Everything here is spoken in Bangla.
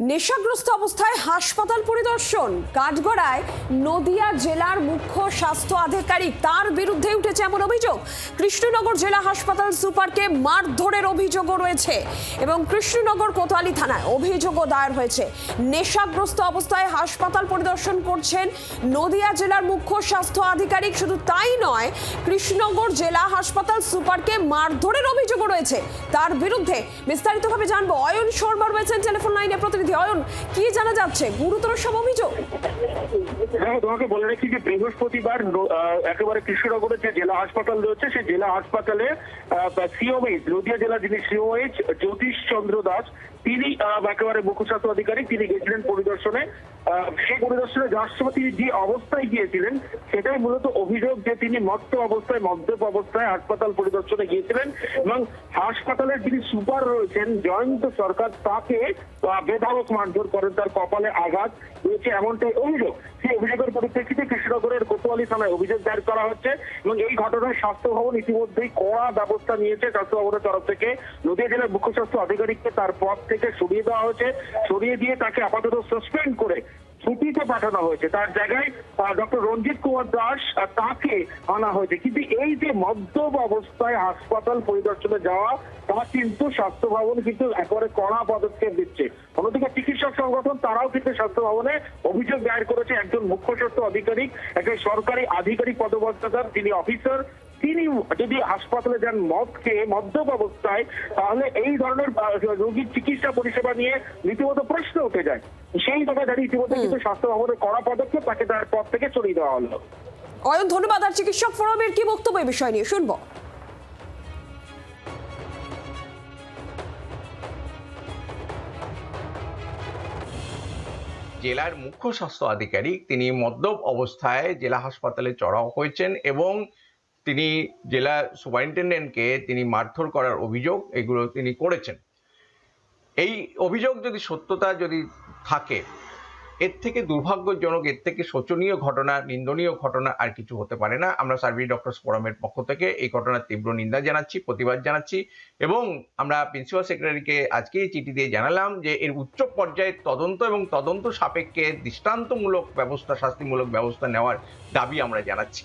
নেশাগ্রস্ত অবস্থায় হাসপাতাল পরিদর্শন। কাঠগড়ায় নদিয়া জেলার মুখ্য স্বাস্থ্য আধিকারিক। তার বিরুদ্ধে উঠেছে এমন অভিযোগ। কৃষ্ণনগর জেলা হাসপাতাল সুপারকে মারধরের অভিযোগও রয়েছে এবং কৃষ্ণনগর কোতোয়ালি থানায় অভিযোগও দায়ের হয়েছে। নেশাগ্রস্ত অবস্থায় হাসপাতাল পরিদর্শন করছেন নদিয়া জেলার মুখ্য স্বাস্থ্য আধিকারিক। শুধু তাই নয়, কৃষ্ণনগর জেলা হাসপাতাল সুপারকে মারধরের অভিযোগও রয়েছে। তার বিরুদ্ধে বিস্তারিতভাবে জানব। অয়ন শর্মা রয়েছেন টেলিফোন লাইনে। প্রতিনিধি অয়ন, কি জানা যাচ্ছে? গুরুতর সব অভিযোগ? হ্যাঁ তোমাকে বলে রাখি যে বৃহস্পতিবার একেবারে কৃষ্ণনগরের যে জেলা হাসপাতাল রয়েছে, সেই জেলা হাসপাতালে সিওমএইচ নদিয়া জেলা যিনি সিওমএইচ জ্যোতিষ চন্দ্র দাস তিনি একেবারে মুখ্য স্বাস্থ্য আধিকারিক তিনি গেছিলেন পরিদর্শনে। সেই পরিদর্শনে যার সময় তিনি যে অবস্থায় গিয়েছিলেন সেটাই মূলত অভিযোগ যে তিনি মত্ত অবস্থায় মদ্যপ অবস্থায় হাসপাতাল পরিদর্শনে গিয়েছিলেন এবং হাসপাতালের যিনি সুপার রয়েছেন জয়ন্ত সরকার তাকে আহ, বেধারক মারধর করেন তার কপালে আঘাত রয়েছে এমনটাই অভিযোগ। সেই অভিযোগের পরিপ্রেক্ষিতে কৃষ্ণনগরের কোতোয়ালি থানায় অভিযোগ দায়ের করা হচ্ছে এবং এই ঘটনায় স্বাস্থ্য ভবন ইতিমধ্যেই কড়া ব্যবস্থা নিয়েছে। স্বাস্থ্য ভবনের তরফ থেকে নদীয়া জেলার মুখ্য স্বাস্থ্য আধিকারিককে তার পদ থেকে সরিয়ে দেওয়া হয়েছে। সরিয়ে দিয়ে তাকে আপাতত সাসপেন্ড করে ছুটিতে পাঠানো হয়েছে। তার জায়গায় ডক্টর রঞ্জিত কুমার দাস তাকে আনা হয়েছে। কিন্তু এই যে মদ্যপ অবস্থায় হাসপাতাল পরিদর্শনে যাওয়া, তা কিন্তু স্বাস্থ্য ভবন কিন্তু একেবারে কড়া পদক্ষেপ দিচ্ছে অন্যদিকে চিকিৎসক সংগঠন, তারাও কিন্তু স্বাস্থ্য ভবনে অভিযোগ দায়ের করেছে। একজন মুখ্য স্বাস্থ্য আধিকারিক, একজন সরকারি আধিকারিক পদমর্যাদার যিনি অফিসার তিনি যদি হাসপাতালে যান মদ খেয়ে মদ্যপ অবস্থায় তাহলে এই ধরনের রোগীর চিকিৎসা পরিষেবা নিয়ে রীতিমতো প্রশ্ন উঠে যায়। সেই জায়গায় দাঁড়িয়ে ইতিমধ্যে কিন্তু স্বাস্থ্য ভবনের কড়া পদক্ষেপ তাকে তার পদ থেকে সরিয়ে দেওয়া হলো। অয়ন ধন্যবাদ। আর চিকিৎসক ফোরামের কি বক্তব্য এই বিষয় নিয়ে? শুনব। জেলার মুখ্য স্বাস্থ্য আধিকারিক তিনি মদ্যপ অবস্থায় জেলা হাসপাতালে চড়াও হয়েছেন এবং তিনি জেলা সুপারিনটেন্ডেন্টকে তিনি মারধর করার অভিযোগ এগুলো তিনি করেছেন। এই অভিযোগ যদি সত্যতা যদি থাকে, এর থেকে দুর্ভাগ্যজনক, এর থেকে শোচনীয় ঘটনা, নিন্দনীয় ঘটনা আর কিছু হতে পারে না। আমরা সার্ভিস ডক্টরস ফোরামের পক্ষ থেকে এই ঘটনার তীব্র নিন্দা জানাচ্ছি, প্রতিবাদ জানাচ্ছি এবং আমরা প্রিন্সিপাল সেক্রেটারিকে আজকে চিঠি দিয়ে জানালাম যে এর উচ্চ পর্যায়ের তদন্ত এবং তদন্ত সাপেক্ষে দৃষ্টান্তমূলক ব্যবস্থা, শাস্তিমূলক ব্যবস্থা নেওয়ার দাবি আমরা জানাচ্ছি।